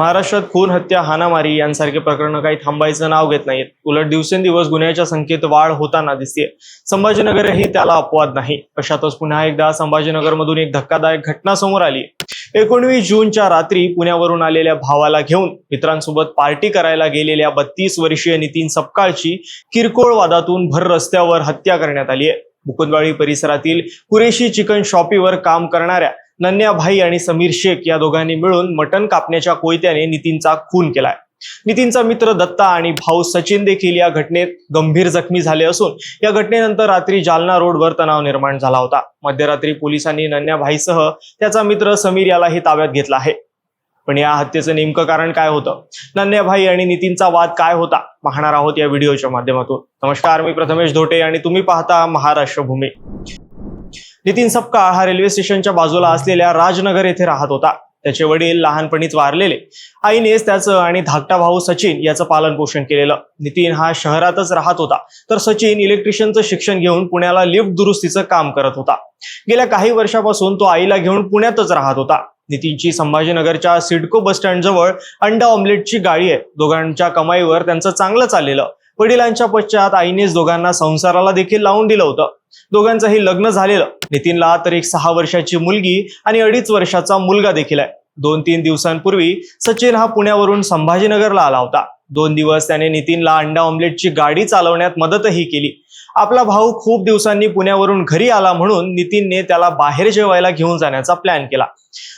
महाराष्ट्रात खून हत्या हानामारी यांसारखे प्रकरण काही थांबायचं नाव घेत नाहीत. उलट दिवसेंदिवस गुन्ह्याच्या संख्येत वाढ होताना दिसते संभाजीनगरही त्याला अपवाद नाही. अशातच पुन्हा एकदा संभाजीनगरमधून एक धक्कादायक घटना समोर आली. एकोणवीस जूनच्या रात्री पुण्यावरून आलेल्या भावाला घेऊन मित्रांसोबत पार्टी करायला गेलेल्या बत्तीस वर्षीय नितीन सपकाळची किरकोळ वादातून भर रस्त्यावर हत्या करण्यात आली आहे मुकुंदवाडी परिसरातील कुरेशी चिकन शॉपीवर काम करणाऱ्या नन्या भाई आणि समीर शेख या दोघांनी मिळून मटण कापण्याच्या कोयत्याने नितीनचा खून केलाय. नितीनचा मित्र दत्ता आणि भाऊ सचिन देखील या घटनेत गंभीर जखमी झाले असून या घटनेनंतर रात्री जालना रोडवर तणाव निर्माण झाला होता. मध्यरात्री पोलिसांनी नन्या भाईसह त्याचा मित्र समीर यालाही ताब्यात घेतला आहे. पण या हत्येचं नेमकं कारण काय होतं? नन्या भाई आणि नितीनचा वाद काय होता? पाहणार आहोत या व्हिडिओच्या माध्यमातून. नमस्कार मी प्रथमेश धोटे आणि तुम्ही पाहता महाराष्ट्र भूमी. नितीन सपकाळ हा रेल्वे स्टेशनच्या बाजूला असलेल्या राजनगर येथे राहत होता. त्याचे वडील लहानपणीच वारलेले. आईनेच त्याचं आणि धाकटा भाऊ सचिन याचं पालन पोषण केलेलं. नितीन हा शहरातच राहत होता. तर सचिन इलेक्ट्रिशियनचं शिक्षण घेऊन पुण्याला लिफ्ट दुरुस्तीचं काम करत होता. गेल्या काही वर्षापासून तो आईला घेऊन पुण्यातच राहत होता. नितीनची संभाजीनगरच्या सिडको बस स्टँड जवळ अंडा ऑमलेटची गाडी आहे. दोघांच्या कमाईवर त्यांचं चांगलं चाललेलं. वडिलांच्या पश्चात आईनेच दोघांना संसाराला देखील लावून दिलं होतं. दोघांचंही लग्न झालेलं. नितीनला तर एक सहा वर्षाची मुलगी आणि अडीच वर्षाचा मुलगा देखील आहे. दोन तीन दिवसांपूर्वी सचिन हा पुण्यावरून संभाजीनगरला आला होता. दोन दिवस त्याने नितीनला अंडा ऑमलेटची गाडी चालवण्यात मदतही केली. आपला भाऊ खूप दिवसांनी पुण्यावरून घरी आला म्हणून नितीनने त्याला बाहेर जेवायला घेऊन जाण्याचा प्लॅन केला.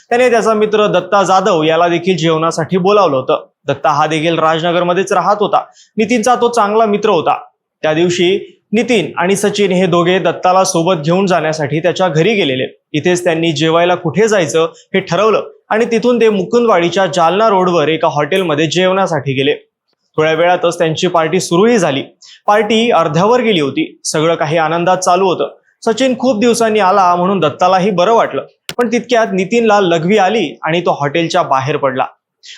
त्याने त्याचा मित्र दत्ता जाधव याला देखील जेवणासाठी बोलावलं होतं. दत्ता हा देखील राजनगरमध्येच राहत होता. नितीनचा तो चांगला मित्र होता. त्या दिवशी नितीन आणि सचिन हे दोघे दत्ताला सोबत घेऊन जाण्यासाठी त्याच्या घरी गेलेले. इथेच त्यांनी जेवायला कुठे जायचं हे ठरवलं आणि तिथून ते मुकुंदवाडीच्या जालना रोडवर एका हॉटेलमध्ये जेवणासाठी गेले. थोड्या वेळातच त्यांची पार्टी सुरूही झाली. पार्टी अर्ध्यावर गेली होती. सगळं काही आनंदात चालू होतं. सचिन खूप दिवसांनी आला म्हणून दत्तालाही बरं वाटलं. पण तितक्यात नितीनला लघवी आली आणि तो हॉटेलच्या बाहेर पडला.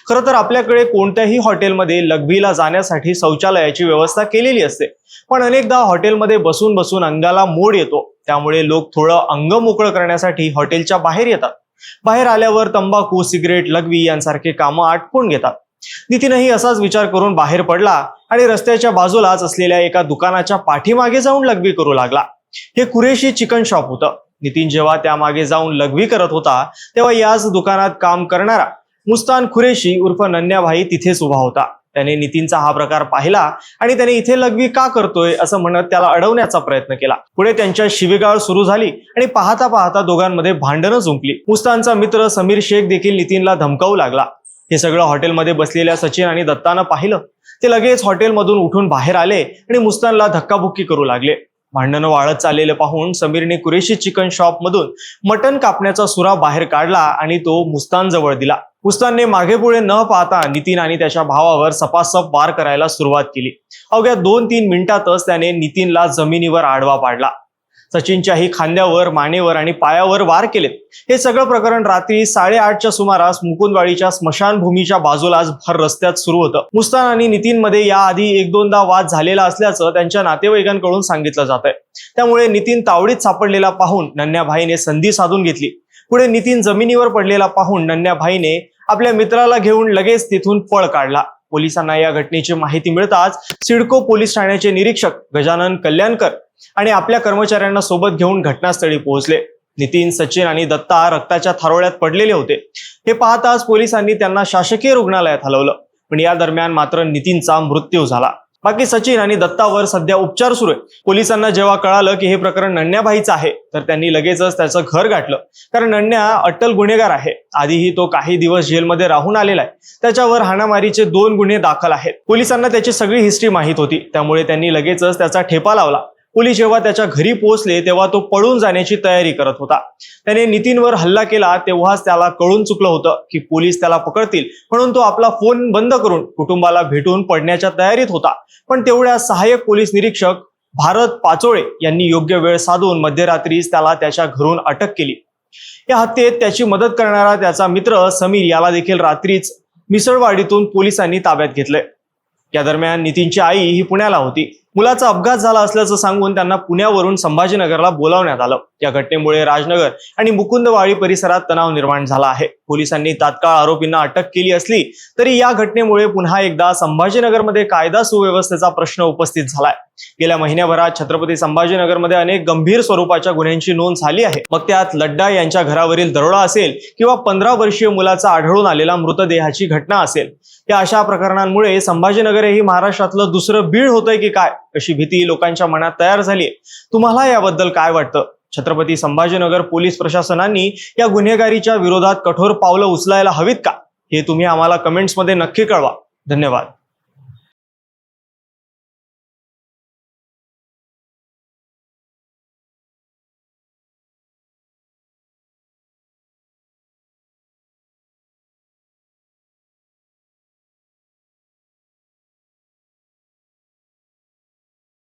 खरं तर आपल्याकडे कोणत्याही हॉटेलमध्ये लघवीला जाण्यासाठी शौचालयाची व्यवस्था केलेली असते. पण अनेकदा हॉटेलमध्ये बसून बसून अंगाला मोड येतो. त्यामुळे लोक थोडं अंग मोकळं करण्यासाठी हॉटेलच्या बाहेर येतात. बाहेर आल्यावर तंबाखू सिगरेट लघवी यांसारखे कामं आटपून घेतात. नितीनही असाच विचार करून बाहेर पडला आणि रस्त्याच्या बाजूलाच असलेल्या एका दुकानाच्या पाठीमागे जाऊन लघवी करू लागला. हे कुरेशी चिकन शॉप होतं. नितीन जेव्हा त्यामागे जाऊन लघवी करत होता तेव्हा याच दुकानात काम करणारा मुस्तान खुरेशी उर्फ नन्याभाई तिथेच उभा होता. त्याने नितीनचा हा प्रकार पाहिला आणि त्याने इथे लघवी का करतोय असं म्हणत त्याला अडवण्याचा प्रयत्न केला. पुढे त्यांच्या शिवीगाळ सुरू झाली आणि पाहता पाहता दोघांमध्ये भांडणं जुंपली. मुस्तानचा मित्र समीर शेख देखील नितीनला धमकावू लागला. हे सगळं हॉटेलमध्ये बसलेल्या सचिन आणि दत्तानं पाहिलं. ते लगेच हॉटेलमधून उठून बाहेर आले आणि मुस्तानला धक्काबुक्की करू लागले. भांडणं वाढत चाललेलं पाहून समीरने कुरेशी चिकन शॉप मधून मटण कापण्याचा सुरा बाहेर काढला आणि तो मुस्तान जवळ दिला. मुस्तानने मागे पुढे न पाहता नितीन आणि त्याच्या भावावर सपासप वार करायला सुरुवात केली. अवघ्या दोन तीन मिनिटातच त्याने नितीनला जमिनीवर आडवा पाडला. सचिनच्याही खांद्यावर मानेवर आणि पायावर वार केलेत. हे सगळं प्रकरण रात्री साडेआठच्या सुमारास मुकुंदवाडीच्या स्मशानभूमीच्या बाजूलाच भर रस्त्यात सुरू होतं. मुस्तान आणि नितीनमध्ये याआधी एक दोनदा वाद झालेला असल्याचं त्यांच्या नातेवाईकांकडून सांगितलं जात आहे त्यामुळे नितीन तावडीत सापडलेला पाहून नन्याभाईने संधी साधून घेतली. पुढे नितीन जमिनीवर पडलेला पाहून नन्याभाईने आपल्या मित्राला घेऊन लगेच तिथून पळ काढला. पोलिसांना या घटनेची माहिती मिळताच सिडको पोलीस ठाण्याचे निरीक्षक गजानन कल्याणकर आणि आपल्या कर्मचाऱ्यांना सोबत घेऊन घटनास्थळी पोहोचले. नितीन सचिन आणि दत्ता रक्ताच्या थारोळ्यात पडलेले होते. हे पाहताच पोलिसांनी त्यांना शासकीय रुग्णालयात हलवलं. पण या दरम्यान मात्र नितीनचा मृत्यू झाला. बाकी सचिन आणि दत्तावर सध्या उपचार सुरू आहे. पोलिसांना जेव्हा कळालं की हे प्रकरण नण्याबाईचं आहे तर त्यांनी लगेचच त्याचं घर गाठलं. कारण नण्या अट्टल गुन्हेगार आहे. आधीही तो काही दिवस जेलमध्ये राहून आलेला आहे. त्याच्यावर हाणामारीचे दोन गुन्हे दाखल आहेत. पोलिसांना त्याची सगळी हिस्ट्री माहीत होती. त्यामुळे त्यांनी लगेचच त्याचा ठेपा लावला. पोलीस जेव्हा त्याच्या घरी पोहोचले तेव्हा तो पळून जाण्याची तयारी करत होता. त्याने नितीनवर हल्ला केला तेव्हाच त्याला कळून चुकलं होतं की पोलीस त्याला पकडतील. म्हणून तो आपला फोन बंद करून कुटुंबाला भेटून पडण्याच्या तयारीत होता. पण तेवढ्या सहाय्यक पोलीस निरीक्षक भारत पाचोळे यांनी योग्य वेळ साधून मध्यरात्रीच त्याला त्याच्या घरून अटक केली. या हत्येत त्याची मदत करणारा त्याचा मित्र समीर याला देखील रात्रीच मिसळवाडीतून पोलिसांनी ताब्यात घेतलंय. या दरम्यान नितीनची आई ही पुण्याला होती. मुलाचा अपघात झाला असल्याचं सांगून त्यांना पुण्यावरून संभाजीनगरला बोलावण्यात आलं. या घटनेमुळे राजनगर आणि मुकुंदवाडी परिसरात तणाव निर्माण झाला आहे. पोलिसांनी तात्काळ आरोपींना अटक केली असली तरी या घटनेमुळे पुन्हा एकदा संभाजीनगरमध्ये कायदा सुव्यवस्थेचा प्रश्न उपस्थित झालाय. गेल्या महिन्याभरात छत्रपती संभाजीनगरमध्ये अनेक गंभीर स्वरूपाच्या गुन्ह्यांची नोंद झाली आहे. मग त्यात लड्डा यांच्या घरावरील दरोडा असेल किंवा पंधरा वर्षीय मुलाचा आढळून आलेला मृतदेहाची घटना असेल या अशा प्रकरणांमुळे संभाजीनगर हे महाराष्ट्रातलं दुसरं बीड होतंय की काय अशी भीती लोकांच्या मनात तयार झाली तुम्हाला याबद्दल काय वाटतं? छत्रपती संभाजीनगर पोलीस प्रशासनांनी या गुन्हेगारीच्या विरोधात कठोर पावलं उचलायला हवीत का? हे तुम्ही आम्हाला कमेंट्समध्ये नक्की कळवा. धन्यवाद.